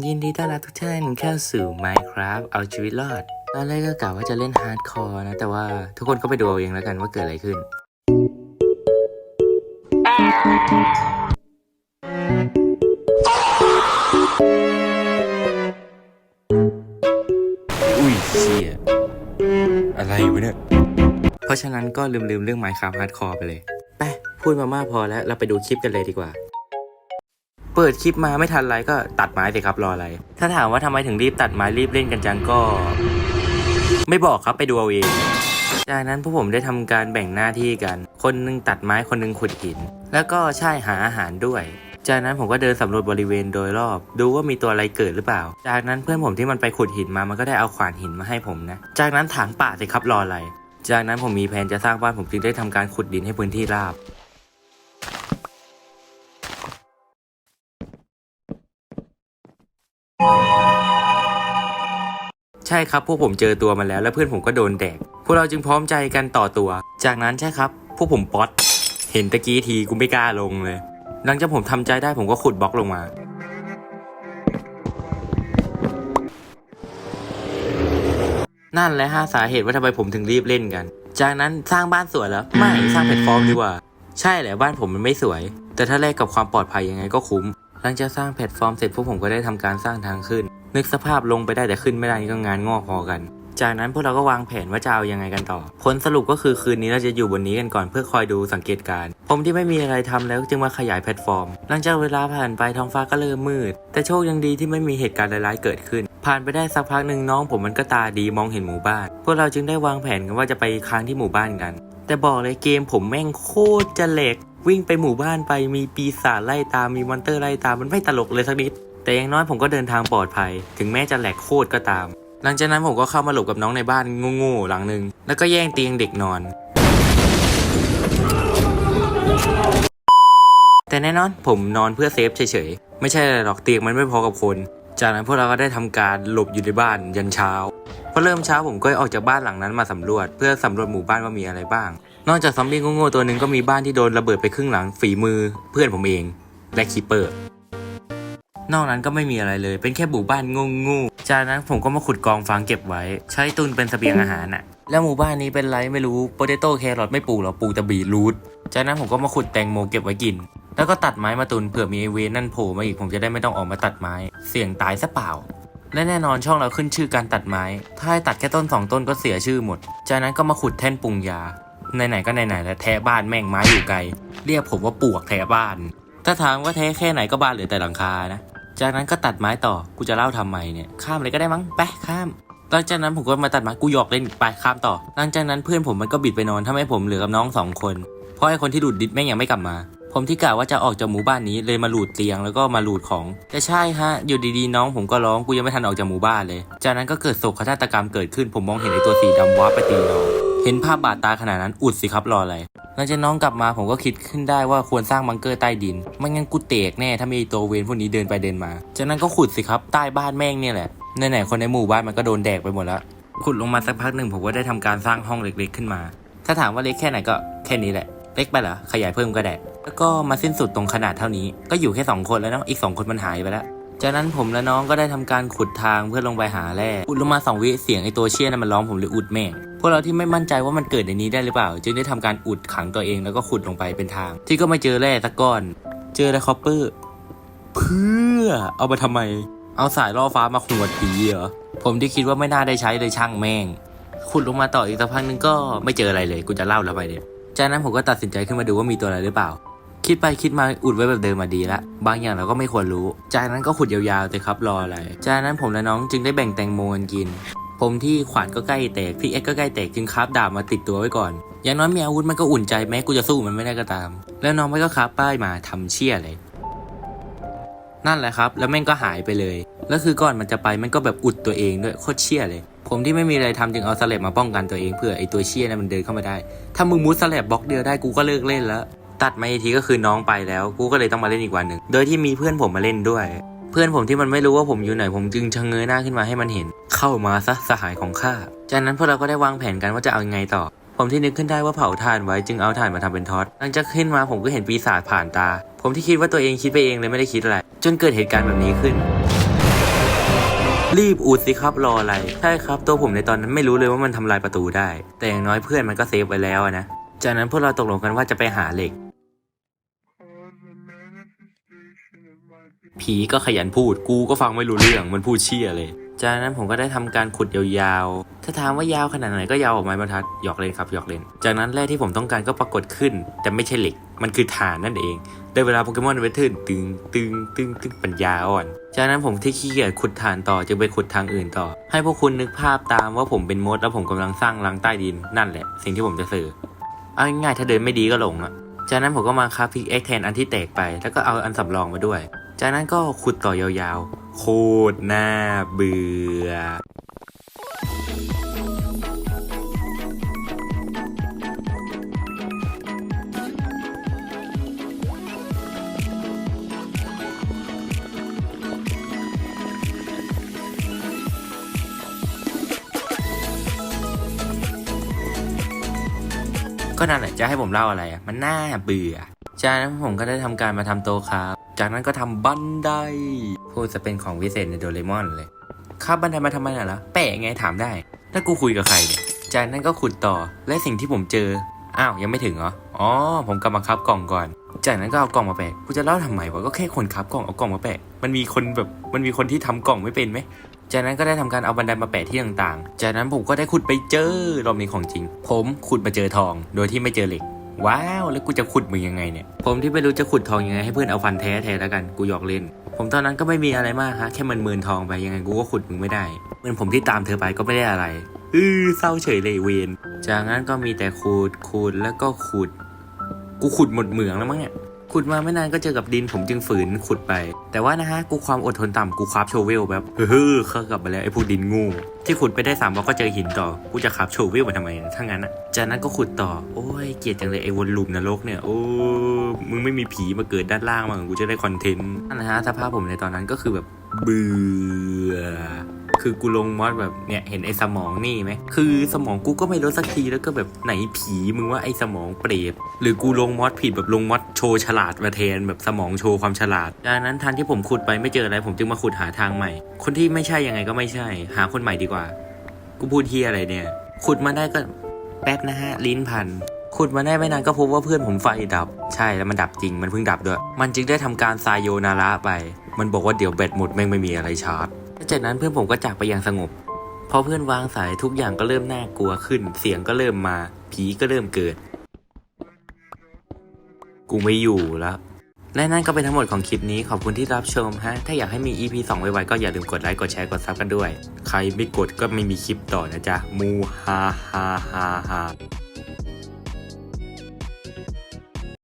ยินดีต้อนรับทุกท่านเข้าสู่ Minecraft เอาชีวิตรอด ตอนแรกก็กะว่าจะเล่นฮาร์ดคอร์นะ แต่ว่าทุกคนก็ไปดูเอาเองแล้วกันว่าเกิดอะไรขึ้น อุ้ยเชี่ยอะไรวะเนี่ย เพราะฉะนั้นก็ลืมๆเรื่อง Minecraft Hardcore ไปเลย ไป พูดมามากพอแล้ว เราไปดูคลิปกันเลยดีกว่า เปิดคลิปมาไม่ทันไรก็ตัดไม้สิครับรออะไร ถ้าถามว่าทำไมถึงรีบตัดไม้รีบเล่นกันจังก็ ไม่บอกครับไปดูเอาเองจากนั้นพวกผมได้ทำการแบ่งหน้าที่กัน คนหนึงตัดไม้คนหนึงขุดหิน แล้วก็ใช่หาอาหารด้วย จากนั้นผมก็เดินสำรวจบริเวณโดยรอบ ดูว่ามีตัวอะไรเกิดหรือเปล่า จากนั้นเพื่อนผมที่มันไปขุดหินมามันก็ได้เอาขวานหินมาให้ผมนะ จากนั้นถางป่าสิครับรออะไร จากนั้นผมมีแผนจะสร้างบ้านผมจึงได้ทำการขุดดินให้พื้นที่ราบ ช่ครับพวกผมเจอตัวมันแล้ว แล้วเพื่อนผมก็โดนแดก พวกเราจึงพร้อมใจกันต่อตัว จากนั้นใช่ครับ พวกผมป๊อตเห็นตะกี้ทีกูไม่กล้าลงเลย หลังจากผมทำใจได้ผมก็ขุดบล็อกลงมา นั่นแหละฮะสาเหตุว่าทำไมผมถึงรีบเล่นกัน จากนั้นสร้างบ้านสวยแล้วไม่สร้างแพลตฟอร์มดีกว่า ใช่แหละบ้านผมมันไม่สวย แต่ถ้าแลกกับความปลอดภัยยังไงก็คุ้ม หลังจากสร้างแพลตฟอร์มเสร็จพวกผมก็ได้ทำการสร้างทางขึ้น นึกสภาพลงไปได้แต่ขึ้นไม่ได้นี่ก็งานงอกพอกัน จากนั้นพวกเราก็วางแผนว่าจะเอายังไงกันต่อ ผลสรุปก็คือคืนนี้เราจะอยู่บนนี้กันก่อนเพื่อคอยดูสังเกตการ ผมที่ไม่มีอะไรทำแล้วจึงมาขยายแพลตฟอร์ม หลังจากเวลาผ่านไปท้องฟ้าก็เริ่มมืด แต่โชคยังดีที่ไม่มีเหตุการณ์ร้ายๆเกิดขึ้น ผ่านไปได้สักพักหนึ่งน้องผมมันก็ตาดีมองเห็นหมู่บ้าน พวกเราจึงได้วางแผนกันว่าจะไปค้างที่หมู่บ้านกัน แต่บอกเลยเกมผมแม่งโคตรจะเหล็ก วิ่งไปหมู่บ้านไปมีปีศาจไล่ตามมีมอนเตอร์ไล่ตามมันไม่ตลกเลยสักนิด แต่อย่างน้อยผมก็เดินทางปลอดภัย ถึงแม้จะแหลกโคตรก็ตาม หลังจากนั้นผมก็เข้ามาหลบกับน้องในบ้านโง่ๆหลังหนึ่งแล้วก็แย่งเตียงเด็กนอน แต่แน่นอนผมนอนเพื่อเซฟเฉยๆไม่ใช่หรอกเตียงมันไม่พอกับคน จากนั้นพวกเราก็ได้ทำการหลบอยู่ในบ้านยันเช้า พอเริ่มเช้าผมก็ออกจากบ้านหลังนั้นมาสำรวจ เพื่อสำรวจหมู่บ้านว่ามีอะไรบ้าง นอกจากซอมบี้โง่ๆตัวหนึ่งก็มีบ้านที่โดนระเบิดไปครึ่งหลังฝีมือ เพื่อนผมเองและคีเปอร์ นอกนั้นก็ไม่มีอะไรเลย เป็นแค่หมู่บ้านงงๆจากนั้นผมก็มาขุดกองฟางเก็บไว้ ใช้ตุนเป็นสเสบียงอาหารน่ะ แล้วหมู่บ้านนี้เป็นไรไม่รู้โปเตโต้แครอทไม่ปลูกหรอปลูกแต่บีรูทจากนั้นผมก็มาขุดแตงโมเก็บไว้กิน แล้วก็ตัดไม้มาตุนเผื่อมีไอเวนนั่นโผล่มาอีกผมจะได้ไม่ต้องออกมาตัดไม้ เสี่ยงตายซะเปล่า และแน่นอนช่องเราขึ้นชื่อการตัดไม้ ถ้าให้ตัดแค่ต้นสองต้นก็เสียชื่อหมด จากนั้นก็มาขุดแท่นปรุงยา ไหนๆก็ไหนๆแล้วแท้บ้านแม่งไม้อยู่ไกล เรียกผมว่าปวกแท้บ้าน ถ้าถามว่าแท้แค่ไหนก็บ้านเหลือแต่หลังคานะ จากนั้นก็ตัดไม้ต่อ กูจะเล่าทำไมเนี่ย ข้ามเลยก็ได้มั้ง ไปข้าม หลังจากนั้นผมก็มาตัดไม้กูหยอกเล่นไปข้ามต่อ หลังจากนั้นเพื่อนผมมันก็บิดไปนอนทำให้ผมเหลือกับน้องสองคน เพราะไอ้คนที่ดูดดิดแม่งยังไม่กลับมา ผมที่กะว่าจะออกจากหมู่บ้านนี้เลยมาหลูดเตียงแล้วก็มาหลูดของ แต่ใช่ฮะ อยู่ดีๆน้องผมก็ร้องกูยังไม่ทันออกจากหมู่บ้านเลย จากนั้นก็เกิดโศกนาฏกรรมเกิดขึ้นผมมองเห็นไอ้ตัวสีดำว้าไปตีน้องเห็นภาพบาดตาขนาดนั้นอุดสิครับรออะไรหลังจากน้องกลับมาผมก็คิดขึ้นได้ว่าควรสร้างบังเกอร์ใต้ดินไม่งั้นกูเตกแน่ถ้ามีตัวเวนพวกนี้เดินไปเดินมา จากนั้นก็ขุดสิครับใต้บ้านแม่งเนี่ยแหละไหนๆคนในหมู่บ้านมันก็โดนแดกไปหมดแล้วขุดลงมาสักพักหนึ่งผมก็ได้ทำการสร้างห้องเล็ก ๆ ขึ้นมา ถ้าถามว่าเล็กแค่ไหนก็แค่นี้แหละ เล็กไปเหรอ ขยายเพิ่มก็ได้ แล้วก็มาสิ้นสุดตรงขนาดเท่านี้ ก็อยู่แค่สองคนแล้วเนาะ อีกสองคนมันหายไปแล้ว จากนั้นผมและน้องก็ได้ทำการขุดทางเพื่อลงไปหาแร่ อุดลงมาสองวิเสียงไอตัวเชี่ยนั้นมันร้องผมเลยอุดแม่ง พวกเราที่ไม่มั่นใจว่ามันเกิดในนี้ได้หรือเปล่า จึงได้ทำการอุดขังตัวเองแล้วก็ขุดลงไปเป็นทาง ที่ก็ไม่เจอแร่สักก้อน เจอแต่คอปเปอร์ เพื่อ เอามาทำไม เอาสายล่อฟ้ามาขวดผีเหรอ ผมที่คิดว่าไม่น่าได้ใช้เลยช่างแม่ง ขุดลงมาต่ออีกสักพักนึงก็ไม่เจออะไรเลย กูจะเล่าแล้วไปเนี่ย จากนั้นผมก็ตัดสินใจขึ้นมาดูว่ามีตัวอะไรหรือเปล่า คิดไปคิดมาอุดไว้แบบเดิมมาดีละ บางอย่างเราก็ไม่ควรรู้ จากนั้นก็ขุดยาวๆแต่ครับรออะไร จากนั้นผมและน้องจึงได้แบ่งแตงโมกันกิน ผมที่ขวานก็ใกล้แตกพี่เอ็กก็ใกล้แตกจึงคราฟดาบมาติดตัวไว้ก่อน อย่างน้อยมีอาวุธมันก็อุ่นใจแม้กูจะสู้มันไม่ได้ก็ตาม แล้วน้องมันก็คราฟป้ายมาทำเชี่ยเลยนั่นแหละครับ แล้วแม่งก็หายไปเลย แล้วคือก่อนมันจะไปมันก็แบบอุดตัวเองด้วยโคตรเชี่ยเลย ผมที่ไม่มีอะไรทำจึงเอาสแลบมาป้องกันตัวเองเพื่อไอตัวเชี่ยนั้นมันเดินเข้ามาได้ ถ้ามึงมุดสแลบบล็อกเดียวได้กูก็เลิกเล่นแล้ว ตัดมาอีกทีก็คือน้องไปแล้ว กูก็เลยต้องมาเล่นอีกวันหนึ่ง โดยที่มีเพื่อนผมมาเล่นด้วย เพื่อนผมที่มันไม่รู้ว่าผมอยู่ไหนผมจึงชะเง้อหน้าขึ้นมาให้มันเห็น เข้ามาซะสหายของข้า จากนั้นพวกเราก็ได้วางแผนกันว่าจะเอายังไงต่อ ผมที่นึกขึ้นได้ว่าเผาถ่านไว้จึงเอาถ่านมาทำเป็นท็อต หลังจากขึ้นมาผมก็เห็นปีศาจผ่านตา ผมที่คิดว่าตัวเองคิดไปเองเลยไม่ได้คิดอะไร จนเกิดเหตุการณ์แบบนี้ขึ้น รีบอุดสิครับรออะไร ใช่ครับ ตัวผมในตอนนั้นไม่รู้เลยว่ามันทำลายประตูได้ แต่อย่างน้อยเพื่อนมันก็เซฟไว้แล้วนะ จากนั้นพวกเราตกลงกันว่าจะไปหาเหล็ก ผีก็ขยันพูด กูก็ฟังไม่รู้เรื่อง มันพูดเชี่ยเลย จากนั้นผมก็ได้ทำการขุดยาวๆ ถ้าถามว่ายาวขนาดไหนก็ยาวออกไม้บรรทัดหยอกเล่นครับหยอกเล่น จากนั้นแร่ที่ผมต้องการก็ปรากฏขึ้น แต่ไม่ใช่เหล็ก มันคือฐานนั่นเอง ได้เวลาโปเกมอนเวทเทิร์นตึงตึงตึงตึงปัญญาอ่อน จากนั้นผมที่ขี้เกียจขุดฐานต่อจึงไปขุดทางอื่นต่อ ให้พวกคุณนึกภาพตามว่าผมเป็นมดแล้วผมกำลังสร้างรังใต้ดินนั่นแหละ สิ่งที่ผมจะสื่อเอาง่ายๆถ้าเดินไม่ดีก็หลงอะจากนั้นผมก็มาคาพิกเอ็กแทนอันที่แตกไป แล้วก็เอาอันสำรองมาด้วย จากนั้นก็ขุดต่อยาวๆ โคตรน่าเบื่อ ก็นั่นแหละจะให้ผมเล่าอะไรอะมันน่าเบื่อ จากนั้นผมก็ได้ทำการมาทำโต๊ะครับ จากนั้นก็ทำบันไดพูดจะเป็นของวิเศษในโดเรมอนเลยครับบันไดมาทำไมน่ะล่ะแปะไงถามได้ ถ้ากูคุยกับใครเนี่ยจากนั้นก็ขุดต่อและสิ่งที่ผมเจอ อ้าวยังไม่ถึงเหรอ อ๋อ ผมกำลังคับกล่องก่อน จากนั้นก็เอากล่องมาแปะ กูจะเล่าทำไมวะ ก็แค่คนคับกล่องเอากล่องมาแปะ มันมีคนแบบ มันมีคนที่ทำกล่องไม่เป็นไหม จากนั้นก็ได้ทำการเอาบันไดมาแปะที่ต่างๆ จากนั้นผมก็ได้ขุดไปเจอรอบนี้ของจริง ผมขุดมาเจอทอง โดยที่ไม่เจอเหล็ก ว้าว แล้วกูจะขุดมึงยังไงเนี่ย ผมที่ไม่รู้จะขุดทองยังไงให้เพื่อนเอาฟันแท้แทนแล้วกัน กูหยอกเล่น ผมตอนนั้นก็ไม่มีอะไรมากฮะ แค่มันมืนทองไปยังไงกูก็ขุดมึงไม่ได้เหมือนผมที่ตามเธอไปก็ไม่ได้อะไร อือเศร้าเฉยเลยเวนจากนั้นก็มีแต่ขุดขุดแล้วก็ขุด กูขุดหมดเหมืองแล้วมั้งเนี่ย ขุดมาไม่นานก็เจอกับดินผมจึงฝืนขุดไป แต่ว่านะฮะกูความอดทนต่ำกูคราฟโชเวลแบบเฮ้อเข้ากลับมาแล้วไอ้พวกดินงูที่ขุดไปได้สามวันก็เจอหินต่อ กูจะคราฟโชเวลมาทำไม ถ้างั้นอะ จากนั้นก็ขุดต่อ โอ้ย เกลียดจังเลยไอ้วนลูปนรกเนี่ย โอ้ มึงไม่มีผีมาเกิดด้านล่างมั้งกูจะได้คอนเทนต์นั่นนะฮะสภาพผมในตอนนั้นก็คือแบบเบื่อ คือกูลงมอสแบบเนี่ยเห็นไอ้สมองนี่ไหมคือสมองกูก็ไม่ลดสักทีแล้วก็แบบไหนผีมึงว่าไอ้สมองเปรตหรือกูลงมอสผิดแบบลงมอสโชว์ฉลาดมาแทนแบบสมองโชว์ความฉลาดดังนั้นทันที่ผมขุดไปไม่เจออะไรผมจึงมาขุดหาทางใหม่ คนที่ไม่ใช่ยังไงก็ไม่ใช่ หาคนใหม่ดีกว่า กูพูดเทียอะไรเนี่ย ขุดมาได้ก็แป๊บนะฮะลิ้นพันขุดมาได้ไม่นานก็พบว่าเพื่อนผมไฟดับ ใช่แล้วมันดับจริงมันเพิ่งดับด้วย มันจึงได้ทำการซายโยนาระไป มันบอกว่าเดี๋ยวแบตหมดแม่งไม่มีอะไรชาร์จ จากนั้นเพื่อนผมก็จากไปอย่างสงบ พอเพื่อนวางสายทุกอย่างก็เริ่มน่ากลัวขึ้น เสียงก็เริ่มมา ผีก็เริ่มเกิด กูไม่อยู่แล้ว และนั่นก็เป็นทั้งหมดของคลิปนี้ขอบคุณที่รับชมฮะ ถ้าอยากให้มี EP 2 ไวๆก็อย่าลืมกดไลค์ กดแชร์ กดซับกันด้วย ใครไม่กดก็ไม่มีคลิปต่อนะจ๊ะ มูฮาฮาฮาฮา